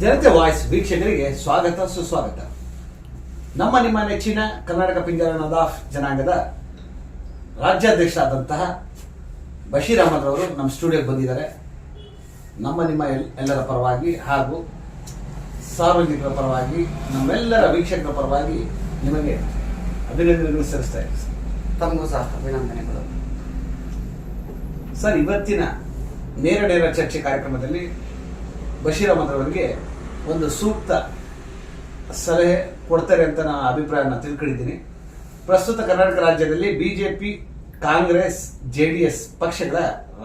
ಜನತೆ ವಾಯ್ಸ್ ವೀಕ್ಷಕರಿಗೆ ಸ್ವಾಗತ ಸುಸ್ವಾಗತ. ನಮ್ಮ ನಿಮ್ಮ ನೆಚ್ಚಿನ ಕರ್ನಾಟಕ ಪಿಂಜರ ನದಾಫ್ ಜನಾಂಗದ ರಾಜ್ಯಾಧ್ಯಕ್ಷರಾದಂತಹ ಬಶೀರ್ ಅಹಮದ್ ಅವರು ನಮ್ಮ ಸ್ಟುಡಿಯೋಗೆ ಬಂದಿದ್ದಾರೆ. ನಮ್ಮ ನಿಮ್ಮ ಎಲ್- ಎಲ್ಲರ ಪರವಾಗಿ ಹಾಗೂ ಸಾರ್ವಜನಿಕರ ಪರವಾಗಿ ನಮ್ಮೆಲ್ಲರ ವೀಕ್ಷಕರ ಪರವಾಗಿ ನಿಮಗೆ ಅಭಿನಂದನೆಗಳು ಸಲ್ಲಿಸ್ತಾ ಇದ್ದೀನಿ. ಸರ್. ತಮಗೂ ಸಹ ಅಭಿನಂದನೆಗಳು. ಸರ್ ಇವತ್ತಿನ ನೇರ ನೇರ ಚರ್ಚೆ ಕಾರ್ಯಕ್ರಮದಲ್ಲಿ ಬಶೀರ್ ಅಹಮದ್ ಒಂದು ಸೂಕ್ತ ಸಲಹೆ ಕೊಡ್ತಾರೆ ಅಂತ ನಾನು ಅಭಿಪ್ರಾಯನ ತಿಳ್ಕೊಂಡಿದ್ದೀನಿ. ಪ್ರಸ್ತುತ ಕರ್ನಾಟಕ ರಾಜ್ಯದಲ್ಲಿ BJP, Congress J D S ಪಕ್ಷಗಳ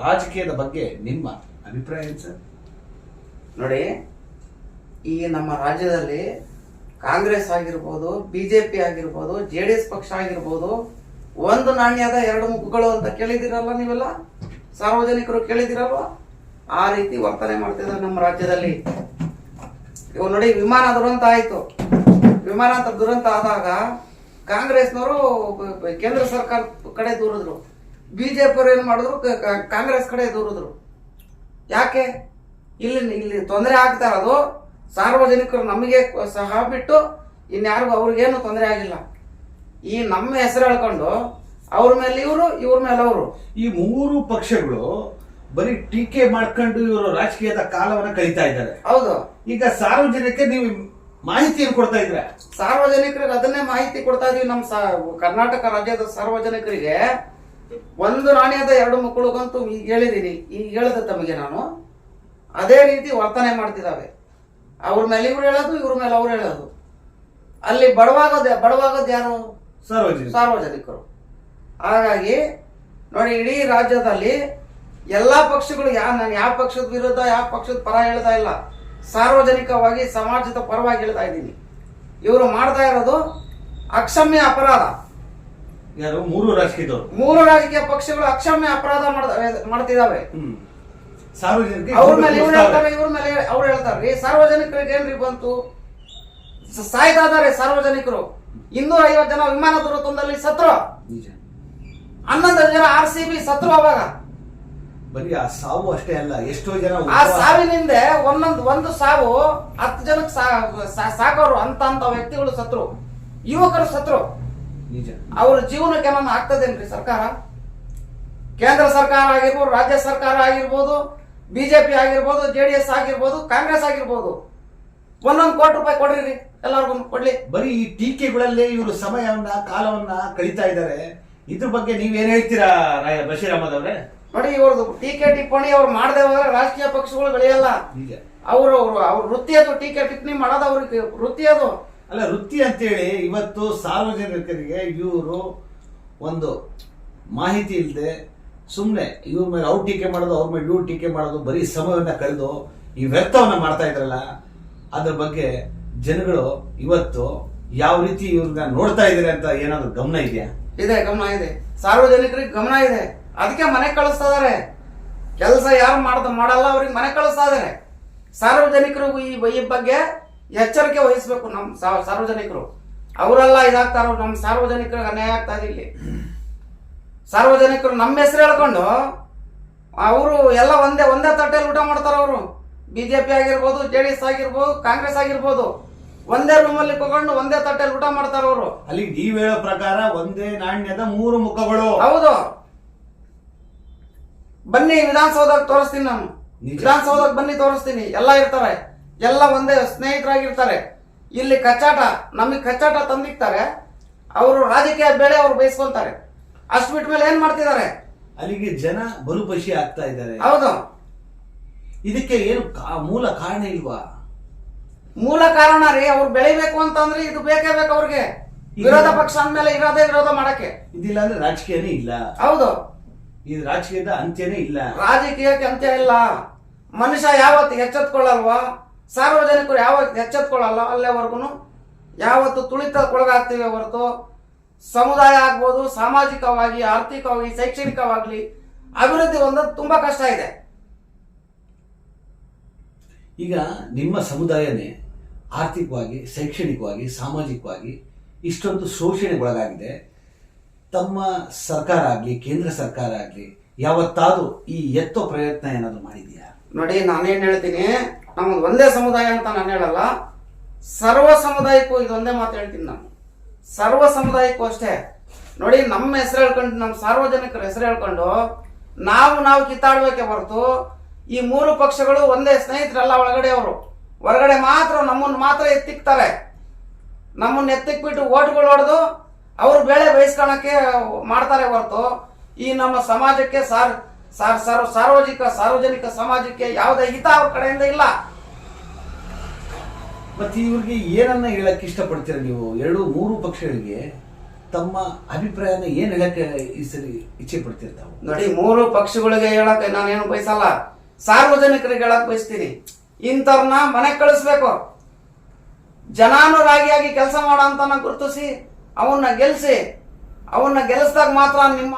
ರಾಜಕೀಯದ ಬಗ್ಗೆ ನಿಮ್ಮ ಅಭಿಪ್ರಾಯ ಏನು ಸರ್? ನೋಡಿ, ಈ ನಮ್ಮ ರಾಜ್ಯದಲ್ಲಿ ಕಾಂಗ್ರೆಸ್ ಆಗಿರ್ಬೋದು, ಬಿಜೆಪಿ ಆಗಿರ್ಬೋದು ಜೆ ಡಿ ಎಸ್ ಪಕ್ಷ ಆಗಿರ್ಬೋದು, ಒಂದು ನಾಣ್ಯದ ಎರಡು ಮುಖಗಳು ಅಂತ ಕೇಳಿದಿರಲ್ಲ ನೀವೆಲ್ಲ? ಸಾರ್ವಜನಿಕರು ಕೇಳಿದಿರಲ್ವ ಆ ರೀತಿ ವರ್ತನೆ ಮಾಡ್ತಿದ್ದಾರೆ ನಮ್ಮ ರಾಜ್ಯದಲ್ಲಿ. ಇವಾಗ ನೋಡಿ ವಿಮಾನ ದುರಂತ ಆಯ್ತು. ವಿಮಾನ ಅಂತ ದುರಂತ ಆದಾಗ ಕಾಂಗ್ರೆಸ್ನವರು ಕೇಂದ್ರ ಸರ್ಕಾರ ಕಡೆ ದೂರಿದ್ರು. ಬಿಜೆಪಿ ಅವರು ಏನ್ ಮಾಡಿದ್ರು? ಕಾಂಗ್ರೆಸ್ ಕಡೆ ದೂರಿದ್ರು. ಯಾಕೆ? ಇಲ್ಲಿ ಇಲ್ಲಿ ತೊಂದರೆ ಆಗ್ತಾ ಇರೋದು ಸಾರ್ವಜನಿಕರು ನಮಗೆ ಸಹ ಬಿಟ್ಟು ಇನ್ಯಾರಿಗೂ ಅವ್ರಿಗೇನು ತೊಂದರೆ ಆಗಿಲ್ಲ. ಈ ನಮ್ಮ ಹೆಸರು ಹೇಳ್ಕೊಂಡು ಅವ್ರ ಮೇಲೆ ಇವರು, ಇವ್ರ ಮೇಲೆ ಅವರು. ಈ ಮೂರು ಪಕ್ಷಗಳು ಬರೀ ಟೀಕೆ ಮಾಡ್ಕೊಂಡು ಇವರು ರಾಜಕೀಯದ ಕಾಲವನ್ನ ಕಳೀತಾ ಇದ್ದಾರೆ. ಹೌದು. ಈಗ ಸಾರ್ವಜನಿಕ ನೀವು ಮಾಹಿತಿಯನ್ನು ಕೊಡ್ತಾ ಇದ್ರೆ? ಸಾರ್ವಜನಿಕರಿಗೆ ಅದನ್ನೇ ಮಾಹಿತಿ ಕೊಡ್ತಾ ಇದೀವಿ ನಮ್ಮ ಕರ್ನಾಟಕ ರಾಜ್ಯದ ಸಾರ್ವಜನಿಕರಿಗೆ. ಒಂದು ರಾಣಿಯಾದ ಎರಡು ಮಕ್ಕಳಿಗಂತೂ ಈಗ ಹೇಳಿದೀನಿ. ಈಗ ಹೇಳಿದೆ ತಮಗೆ ನಾನು. ಅದೇ ರೀತಿ ವರ್ತನೆ ಮಾಡ್ತಿದ್ದಾವೆ ಅವ್ರ ಮೇಲೆ ಇವ್ರು ಹೇಳೋದು ಇವ್ರ ಮೇಲೆ ಅವ್ರು ಹೇಳೋದು. ಅಲ್ಲಿ ಬಡವಾಗೋದು ಬಡವಾಗೋದು ಯಾರು? ಸಾರ್ವಜನಿಕ ಸಾರ್ವಜನಿಕರು. ಹಾಗಾಗಿ ನೋಡಿ ಇಡೀ ರಾಜ್ಯದಲ್ಲಿ ಎಲ್ಲಾ ಪಕ್ಷಗಳು ಯಾ ನಾನು ಯಾವ ಪಕ್ಷದ ವಿರುದ್ಧ ಯಾವ ಪಕ್ಷದ ಪರ ಹೇಳ್ತಾ ಇಲ್ಲ. ಸಾರ್ವಜನಿಕವಾಗಿ ಸಮಾಜದ ಪರವಾಗಿ ಹೇಳ್ತಾ ಇದ್ದೀನಿ. ಇವರು ಮಾಡ್ತಾ ಇರೋದು ಅಕ್ಷಮ್ಯ ಅಪರಾಧ. ಯಾರು? ಮೂರು ರಾಜಕೀಯ ಮೂರು ರಾಜಕೀಯ ಪಕ್ಷಗಳು ಅಕ್ಷಮ್ಯ ಅಪರಾಧ ಮಾಡ್ತಿದಾವೆ ಸಾರ್ವಜನಿಕ ಅವ್ರ ಮೇಲೆ ಇವ್ರು ಹೇಳ್ತಾರೆ ಇವ್ರ ಮೇಲೆ ಅವ್ರು ಹೇಳ್ತಾರೆ ಸಾರ್ವಜನಿಕರಿಗೆ ಏನ್ರಿ ಬಂತು? ಸಾಯ್ತಾದಾರೆ ಸಾಯ್ತಾ ಇದಾರೆ ಸಾರ್ವಜನಿಕರು. ಇನ್ನೂರ ಐವತ್ತು ಜನ ವಿಮಾನ ದುರಂತದಲ್ಲಿ ಸತ್ರು. ಹನ್ನೊಂದು ಜನ ಆರ್ ಸಿ ಬಿ ಸತ್ರು ಅವಾಗ. ಬರೀ ಆ ಸಾವು ಅಷ್ಟೇ ಅಲ್ಲ ಎಷ್ಟೋ ಜನ ಆ ಸಾವಿನಿಂದ ಒಂದೊಂದು ಒಂದು ಸಾವು ಹತ್ತು ಜನಕ್ಕೆ ಸಾಕೋರು ಅಂತ ಅಂತ ವ್ಯಕ್ತಿಗಳು ಸತ್ರು. ಯುವಕರು ಸತ್ರು. ನಿಜ. ಅವ್ರ ಜೀವನಕ್ಕೆ ನಮ್ಮ ಆಗ್ತದೇನ್ರಿ ಸರ್ಕಾರ? ಕೇಂದ್ರ ಸರ್ಕಾರ ಆಗಿರ್ಬೋದು ರಾಜ್ಯ ಸರ್ಕಾರ ಆಗಿರ್ಬೋದು ಬಿಜೆಪಿ ಆಗಿರ್ಬೋದು ಜೆ ಡಿ ಎಸ್ ಆಗಿರ್ಬೋದು ಕಾಂಗ್ರೆಸ್ ಆಗಿರ್ಬೋದು. ಒಂದೊಂದು ಕೋಟಿ ರೂಪಾಯಿ ಕೊಡ್ರಿ ಎಲ್ಲರಿಗೂ ಕೊಡ್ಲಿ. ಬರೀ ಈ ಟೀಕೆಗಳಲ್ಲೇ ಇವರು ಸಮಯವನ್ನ ಕಾಲವನ್ನ ಕಳೀತಾ ಇದ್ದಾರೆ. ಇದ್ರ ಬಗ್ಗೆ ನೀವೇನ್ ಹೇಳ್ತೀರಾ ರಾಯ- ಬಶೀರ್ ಅಹಮದ್ ಅವರೇ? ನೋಡಿ ಇವ್ರದ್ದು ಟೀಕೆ ಟಿಪ್ಪಣಿ ಅವ್ರು ಮಾಡದೆ ಹೋದ್ರೆ ರಾಜಕೀಯ ಪಕ್ಷಗಳು ಬೆಳೆಯಲ್ಲ. ಅವರು ಅವರು ಅವ್ರ ವೃತ್ತಿ ಅದು ಟೀಕೆ ಟಿಪ್ಪಣಿ ಮಾಡೋದು ಅವ್ರಿಗೆ ವೃತ್ತಿ ಅದು. ಅಲ್ಲ ವೃತ್ತಿ ಅಂತೇಳಿ ಇವತ್ತು ಸಾರ್ವಜನಿಕರಿಗೆ ಇವರು ಒಂದು ಮಾಹಿತಿ ಇಲ್ಲದೆ ಸುಮ್ಮನೆ ಇವ್ರ ಮೇಲೆ ಅವ್ರು ಟೀಕೆ ಮಾಡೋದು ಅವ್ರ ಮೇಲೆ ಇವ್ರು ಟೀಕೆ ಮಾಡೋದು ಬರೀ ಸಮಯವನ್ನ ಕಳೆದು ಈ ವ್ಯರ್ಥವನ್ನ ಮಾಡ್ತಾ ಇದ್ರಲ್ಲ ಅದ್ರ ಬಗ್ಗೆ ಜನಗಳು ಇವತ್ತು ಯಾವ ರೀತಿ ಇವ್ರನ್ನ ನೋಡ್ತಾ ಇದಾರೆ ಅಂತ ಏನಾದ್ರು ಗಮನ ಇದೆಯಾ? ಇದೆ ಗಮನ ಇದೆ. ಸಾರ್ವಜನಿಕರಿಗೆ ಗಮನ ಇದೆ. ಅದಕ್ಕೆ ಮನೆ ಕಳಿಸ್ತಾ ಇದಾರೆ ಕೆಲಸ ಯಾರು ಮಾಡ್ದ ಮಾಡಲ್ಲ ಅವ್ರಿಗೆ ಮನೆ ಕಳಿಸ್ತಾ ಇದಾರೆ ಸಾರ್ವಜನಿಕರು ಈ ಈ ಬಗ್ಗೆ ಎಚ್ಚರಿಕೆ ವಹಿಸ್ಬೇಕು ನಮ್ಮ ಸಾರ್ವಜನಿಕರು. ಅವರೆಲ್ಲ ಇದಾಗ್ತಾರೋ ನಮ್ಮ ಸಾರ್ವಜನಿಕರಿಗೆ ಅನ್ಯಾಯ ಆಗ್ತಾ ಇದೆ ಇಲ್ಲಿ. ಸಾರ್ವಜನಿಕರು ನಮ್ಮ ಹೆಸರು ಹೇಳ್ಕೊಂಡು ಅವರು ಎಲ್ಲ ಒಂದೇ ಒಂದೇ ತಟ್ಟೆಯಲ್ಲಿ ಊಟ ಮಾಡ್ತಾರೆ ಅವರು. ಬಿಜೆಪಿ ಆಗಿರ್ಬೋದು ಜೆ ಡಿ ಎಸ್ ಆಗಿರ್ಬೋದು ಕಾಂಗ್ರೆಸ್ ಆಗಿರ್ಬೋದು. ಒಂದೇ ರೂಮಲ್ಲಿ ಕೂಕೊಂಡು ಒಂದೇ ತಟ್ಟೆಯಲ್ಲಿ ಊಟ ಮಾಡ್ತಾರ ಅವರು. ಅಲ್ಲಿ ನೀವ್ ಹೇಳೋ ಪ್ರಕಾರ ಒಂದೇ ನಾಣ್ಯದ ಮೂರು ಮುಖಗಳು. ಹೌದು. ಬನ್ನಿ ವಿಧಾನಸೌಧಕ್ಕೆ ತೋರಿಸ್ತೀನಿ ನಾನು. ವಿಧಾನಸೌಧಕ್ ಬನ್ನಿ ತೋರಿಸ್ತೀನಿ. ಎಲ್ಲ ಇರ್ತಾರೆ. ಎಲ್ಲ ಒಂದೇ ಸ್ನೇಹಿತರಾಗಿರ್ತಾರೆ. ಇಲ್ಲಿ ಕಚ್ಚಾಟ ನಮಗೆ ಕಚ್ಚಾಟ ತಂದಿಕ್ತಾರೆ ಅವರು ರಾಜಕೀಯ ಬೇಳೆ ಅವ್ರು ಬಯಸ್ಕೊಂತಾರೆ ಅಷ್ಟು ಬಿಟ್ಟ ಮೇಲೆ ಏನ್ ಮಾಡ್ತಿದ್ದಾರೆ? ಅಲ್ಲಿಗೆ ಜನ ಬಲುಪಶಿ ಆಗ್ತಾ ಇದ್ದಾರೆ. ಹೌದು. ಇದಕ್ಕೆ ಏನು ಮೂಲ ಕಾರಣ ಇಲ್ವಾ? ಮೂಲ ಕಾರಣ ರೀ ಅವ್ರು ಬೆಳಿಬೇಕು ಅಂತಂದ್ರೆ ಇದು ಬೇಕೇ ಬೇಕು ಅವ್ರಿಗೆ. ವಿರೋಧ ಪಕ್ಷ ಅಂದ್ಮೇಲೆ ಇರೋದೇ ವಿರೋಧ ಮಾಡಕ್ಕೆ. ಇದಿಲ್ಲ ಅಂದ್ರೆ ರಾಜಕೀಯನೇ ಇಲ್ಲ. ಹೌದು. ಇದು ರಾಜಕೀಯದ ಅಂತ್ಯನೇ ಇಲ್ಲ. ರಾಜಕೀಯಕ್ಕೆ ಅಂತ್ಯ ಇಲ್ಲ. ಮನುಷ್ಯ ಯಾವತ್ತು ಎಚ್ಚೆತ್ಕೊಳ್ಳಲ್ವಾ? ಸಾರ್ವಜನಿಕರು ಯಾವತ್ತು ಎಚ್ಚೆತ್ಕೊಳ್ಳಲ್ಲ? ಅಲ್ಲೇವರೆಗೂ ಯಾವತ್ತು ತುಳಿತಕ್ಕೊಳಗಾಗ್ತೀವಿ ಹೊರತು? ಸಮುದಾಯ ಆಗ್ಬೋದು ಸಾಮಾಜಿಕವಾಗಿ ಆರ್ಥಿಕವಾಗಿ ಶೈಕ್ಷಣಿಕವಾಗಲಿ ಅಭಿವೃದ್ಧಿ ಹೊಂದೋದು ತುಂಬಾ ಕಷ್ಟ ಇದೆ. ಈಗ ನಿಮ್ಮ ಸಮುದಾಯನೇ ಆರ್ಥಿಕವಾಗಿ ಶೈಕ್ಷಣಿಕವಾಗಿ ಸಾಮಾಜಿಕವಾಗಿ ಇಷ್ಟೊಂದು ಶೋಷಣೆಗೊಳಗಾಗಿದೆ. ತಮ್ಮ ಸರ್ಕಾರ ಆಗಲಿ, ಕೇಂದ್ರ ಸರ್ಕಾರ ಆಗಲಿ, ಯಾವತ್ತಾದ್ರೂ ಈ ಎತ್ತೋ ಪ್ರಯತ್ನ ಏನಾದರೂ ಮಾಡಿದೆಯಾ ನೋಡಿ, ನಾನೇನು ಹೇಳ್ತೀನಿ ನಮ್ಮದು ಒಂದೇ ಸಮುದಾಯ ಅಂತ ನಾನು ಹೇಳಲ್ಲ. ಸರ್ವ ಸಮುದಾಯಕ್ಕೂ ಇದೊಂದೇ ಮಾತು ಹೇಳ್ತೀನಿ ನಾನು. ಸರ್ವ ಸಮುದಾಯಕ್ಕೂ ಅಷ್ಟೇ. ನೋಡಿ, ನಮ್ಮ ಹೆಸರು ಹೇಳ್ಕೊಂಡು, ನಮ್ಮ ಸಾರ್ವಜನಿಕರ ಹೆಸರು ಹೇಳ್ಕೊಂಡು, ನಾವು ನಾವು ಕಿತ್ತಾಡ್ಬೇಕೆ ಹೊರತು, ಈ ಮೂರು ಪಕ್ಷಗಳು ಒಂದೇ ಸ್ನೇಹಿತರಲ್ಲ ಒಳಗಡೆ ಅವರು. ಹೊರಗಡೆ ಮಾತ್ರ ನಮ್ಮನ್ನು ಮಾತ್ರ ಎತ್ತಿಕ್ತಾರೆ. ನಮ್ಮನ್ನು ಎತ್ತಿಕ್ಬಿಟ್ಟು ಓಟ್ಗಳು ಹೊಡೆದು ಅವ್ರು ಬೆಳೆ ಬಯಸ್ಕೊಳಕ್ಕೆ ಮಾಡ್ತಾರೆ ಹೊರತು ಈ ನಮ್ಮ ಸಮಾಜಕ್ಕೆ ಸಾರ್ ಸಾರ್ ಸಾರ್- ಸಾರ್ವಜನಿಕ ಸಾರ್ವಜನಿಕ ಸಮಾಜಕ್ಕೆ ಯಾವುದೇ ಹಿತ ಅವ್ರ ಕಡೆಯಿಂದ ಇಲ್ಲ. ಮತ್ತೆ ಇವ್ರಿಗೆ ಏನನ್ನ ಹೇಳಕ್ಕೆ ಇಷ್ಟಪಡ್ತೀರ ನೀವು? ಎರಡು ಮೂರು ಪಕ್ಷಗಳಿಗೆ ತಮ್ಮ ಅಭಿಪ್ರಾಯನ ಏನ್ ಹೇಳಕ್ಕೆ ಈ ಸರಿ ಇಚ್ಛೆ ಪಡ್ತೀರ ತಾವು? ನೋಡಿ ಮೂರು ಪಕ್ಷಗಳಿಗೆ ಹೇಳಕ್ಕೆ ನಾನೇನು ಬಯಸಲ್ಲ. ಸಾರ್ವಜನಿಕರಿಗೆ ಹೇಳಕ್ ಬಯಸ್ತೀನಿ. ಇಂಥವ್ರನ್ನ ಮನೆ ಕಳಿಸ್ಬೇಕು. ಜನಾನುರಾಗಿಯಾಗಿ ಕೆಲಸ ಮಾಡೋ ಗುರುತಿಸಿ ಅವನ್ನ ಗೆಲ್ಸಿ ಅವನ್ನ ಗೆಲ್ಲಿಸಿದಾಗ ಮಾತ್ರ ನಿಮ್ಮ